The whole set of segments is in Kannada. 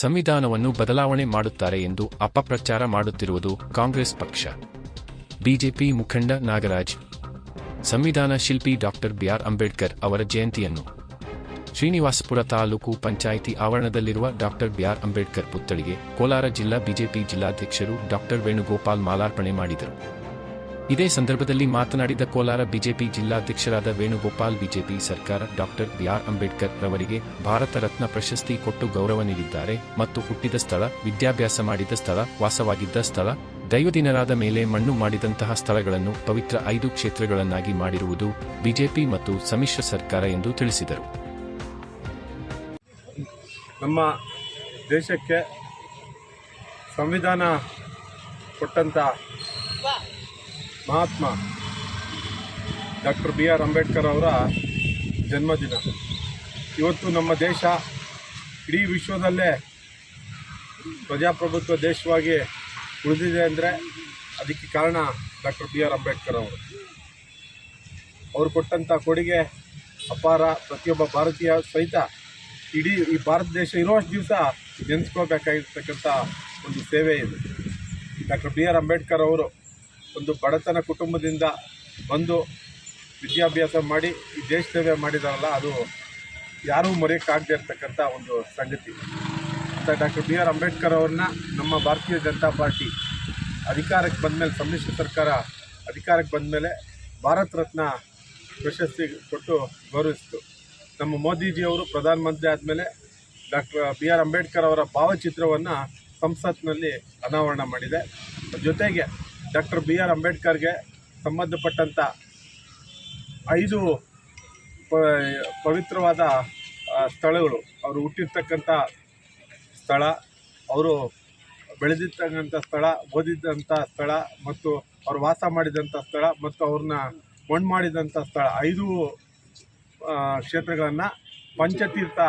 ಸಂವಿಧಾನವನ್ನು ಬದಲಾವಣೆ ಮಾಡುತ್ತಾರೆ ಎಂದು ಅಪಪ್ರಚಾರ ಮಾಡುತ್ತಿರುವುದು ಕಾಂಗ್ರೆಸ್ ಪಕ್ಷ. ಬಿಜೆಪಿ ಮುಖಂಡ ನಾಗರಾಜ್. ಸಂವಿಧಾನ ಶಿಲ್ಪಿ ಡಾಕ್ಟರ್ ಬಿಆರ್ ಅಂಬೇಡ್ಕರ್ ಅವರ ಜಯಂತಿಯನ್ನು. ಶ್ರೀನಿವಾಸಪುರ ತಾಲೂಕು ಪಂಚಾಯಿತಿ ಆವರಣದಲ್ಲಿರುವ ಡಾಕ್ಟರ್ ಬಿಆರ್ ಅಂಬೇಡ್ಕರ್ ಪುತ್ಥಳಿಗೆ ಕೋಲಾರ ಜಿಲ್ಲಾ ಬಿಜೆಪಿ ಜಿಲ್ಲಾಧ್ಯಕ್ಷರು ಡಾಕ್ಟರ್ ವೇಣುಗೋಪಾಲ್ ಮಾಲಾರ್ಪಣೆ ಮಾಡಿದರು. ಇದೇ ಸಂದರ್ಭದಲ್ಲಿ ಮಾತನಾಡಿದ ಕೋಲಾರ ಬಿಜೆಪಿ ಜಿಲ್ಲಾಧ್ಯಕ್ಷರಾದ ವೇಣುಗೋಪಾಲ್, ಬಿಜೆಪಿ ಸರ್ಕಾರ ಡಾಕ್ಟರ್ ಬಿಆರ್. ಅಂಬೇಡ್ಕರ್ ರವರಿಗೆ ಭಾರತ ರತ್ನ ಪ್ರಶಸ್ತಿ ಕೊಟ್ಟು ಗೌರವ ನೀಡಿದ್ದಾರೆ ಮತ್ತು ಹುಟ್ಟಿದ ಸ್ಥಳ, ವಿದ್ಯಾಭ್ಯಾಸ ಮಾಡಿದ ಸ್ಥಳ, ವಾಸವಾಗಿದ್ದ ಸ್ಥಳ, ದೈವದಿನರಾದ ಮೇಲೆ ಮಣ್ಣು ಮಾಡಿದಂತಹ ಸ್ಥಳಗಳನ್ನು ಪವಿತ್ರ ಐದು ಕ್ಷೇತ್ರಗಳನ್ನಾಗಿ ಮಾಡಿರುವುದು ಬಿಜೆಪಿ ಮತ್ತು ಸಮ್ಮಿಶ್ರ ಸರ್ಕಾರ ಎಂದು ತಿಳಿಸಿದರು. ನಮ್ಮ ದೇಶಕ್ಕೆ ಸಂವಿಧಾನ ಕೊಟ್ಟಂಥ ಮಹಾತ್ಮ ಡಾಕ್ಟರ್ ಬಿ ಆರ್ ಅಂಬೇಡ್ಕರ್ ಅವರ ಜನ್ಮದಿನ. ಇವತ್ತು ನಮ್ಮ ದೇಶ ಇಡೀ ವಿಶ್ವದಲ್ಲೇ ಪ್ರಜಾಪ್ರಭುತ್ವ ದೇಶವಾಗಿ ಉಳಿದಿದೆ ಅಂದರೆ ಅದಕ್ಕೆ ಕಾರಣ ಡಾಕ್ಟರ್ ಬಿ ಆರ್ ಅಂಬೇಡ್ಕರ್ ಅವರು. ಅವರು ಕೊಟ್ಟಂಥ ಕೊಡುಗೆ ಅಪಾರ. ಪ್ರತಿಯೊಬ್ಬ ಭಾರತೀಯ ಸಹಿತ ಇಡೀ ಈ ಭಾರತ ದೇಶ ಇರುವಷ್ಟು ದಿವಸ ನೆನೆಸ್ಕೋಬೇಕಾಗಿರ್ತಕ್ಕಂಥ ಒಂದು ಸೇವೆ ಇದೆ. ಡಾಕ್ಟರ್ ಬಿ ಆರ್ ಅಂಬೇಡ್ಕರ್ ಅವರು ಒಂದು ಬಡತನ ಕುಟುಂಬದಿಂದ ಬಂದು ವಿದ್ಯಾಭ್ಯಾಸ ಮಾಡಿ ಈ ದೇಶ ಸೇವೆ ಮಾಡಿದಾರಲ್ಲ, ಅದು ಯಾರೂ ಮರೆಯೋಕ್ಕಾಗದೇ ಇರ್ತಕ್ಕಂಥ ಒಂದು ಸಂಗತಿ. ಅಂತ ಡಾಕ್ಟರ್ ಬಿ ಆರ್ ಅಂಬೇಡ್ಕರ್ ಅವ್ರನ್ನ ನಮ್ಮ ಭಾರತೀಯ ಜನತಾ ಪಾರ್ಟಿ ಅಧಿಕಾರಕ್ಕೆ ಬಂದಮೇಲೆ, ಸಮ್ಮಿಶ್ರ ಸರ್ಕಾರ ಅಧಿಕಾರಕ್ಕೆ ಬಂದಮೇಲೆ ಭಾರತ ರತ್ನ ಪ್ರಶಸ್ತಿ ಕೊಟ್ಟು ಗೌರವಿಸಿತು. ನಮ್ಮ ಮೋದಿಜಿಯವರು ಪ್ರಧಾನಮಂತ್ರಿ ಆದಮೇಲೆ ಡಾಕ್ಟರ್ ಬಿ ಆರ್ ಅಂಬೇಡ್ಕರ್ ಅವರ ಭಾವಚಿತ್ರವನ್ನು ಸಂಸತ್ನಲ್ಲಿ ಅನಾವರಣ ಮಾಡಿದೆ. ಜೊತೆಗೆ ಡಾಕ್ಟರ್ ಬಿ ಆರ್ ಅಂಬೇಡ್ಕರ್ಗೆ ಸಂಬಂಧಪಟ್ಟಂಥ ಐದು ಪವಿತ್ರವಾದ ಸ್ಥಳಗಳು. ಅವರು ಹುಟ್ಟಿರ್ತಕ್ಕಂಥ ಸ್ಥಳ, ಅವರು ಬೆಳೆದಿರ್ತಕ್ಕಂಥ ಸ್ಥಳ ಓದಿದ್ದಂಥ ಸ್ಥಳ ಮತ್ತು ಅವರು ವಾಸ ಮಾಡಿದಂಥ ಸ್ಥಳ ಮತ್ತು ಅವ್ರನ್ನ ಮಣ್ಣು ಮಾಡಿದಂಥ ಸ್ಥಳ. ಐದು ಕ್ಷೇತ್ರಗಳನ್ನು ಪಂಚತೀರ್ಥ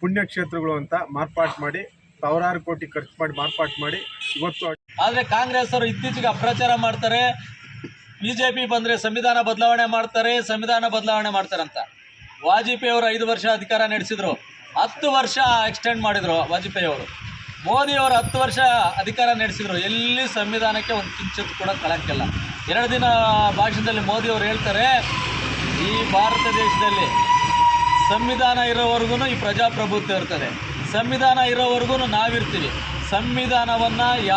ಪುಣ್ಯಕ್ಷೇತ್ರಗಳು ಅಂತ ಮಾರ್ಪಾಟು ಮಾಡಿ, ಸಾವಿರಾರು ಕೋಟಿ ಖರ್ಚು ಮಾಡಿ ಮಾರ್ಪಾಟು ಮಾಡಿ, ಇವತ್ತು ಆದ್ರೆ ಕಾಂಗ್ರೆಸ್ ಅವರು ಇತ್ತೀಚೆಗೆ ಅಪ್ರಚಾರ ಮಾಡ್ತಾರೆ. ಬಿಜೆಪಿ ಬಂದ್ರೆ ಸಂವಿಧಾನ ಬದಲಾವಣೆ ಮಾಡ್ತಾರೆ, ಸಂವಿಧಾನ ಬದಲಾವಣೆ ಮಾಡ್ತಾರಂತ. ವಾಜಪೇಯಿ ಅವರು ಐದು ವರ್ಷ ಅಧಿಕಾರ ನಡೆಸಿದ್ರು. ಹತ್ತು ವರ್ಷ ಎಕ್ಸ್ಟೆಂಡ್ ಮಾಡಿದ್ರು ವಾಜಪೇಯಿ ಅವರು. ಮೋದಿ ಅವರು ಹತ್ತು ವರ್ಷ ಅಧಿಕಾರ ನಡೆಸಿದ್ರು. ಎಲ್ಲಿ ಸಂವಿಧಾನಕ್ಕೆ ಒಂದು ಕಿಂಚಿತ್ ಕೂಡ ಕಳಂಕಿಲ್ಲ. ಎರಡು ದಿನ ಭಾಷಣದಲ್ಲಿ ಮೋದಿ ಅವರು ಹೇಳ್ತಾರೆ, ಈ ಭಾರತ ದೇಶದಲ್ಲಿ ಸಂವಿಧಾನ ಇರೋವರೆಗೂ ಈ ಪ್ರಜಾಪ್ರಭುತ್ವ ಇರ್ತದೆ. ಸಂವಿಧಾನ ಇರೋವರೆಗೂ ನಾವಿರ್ತೀವಿ. ಸಂವಿಧಾನವನ್ನು ಯಾವ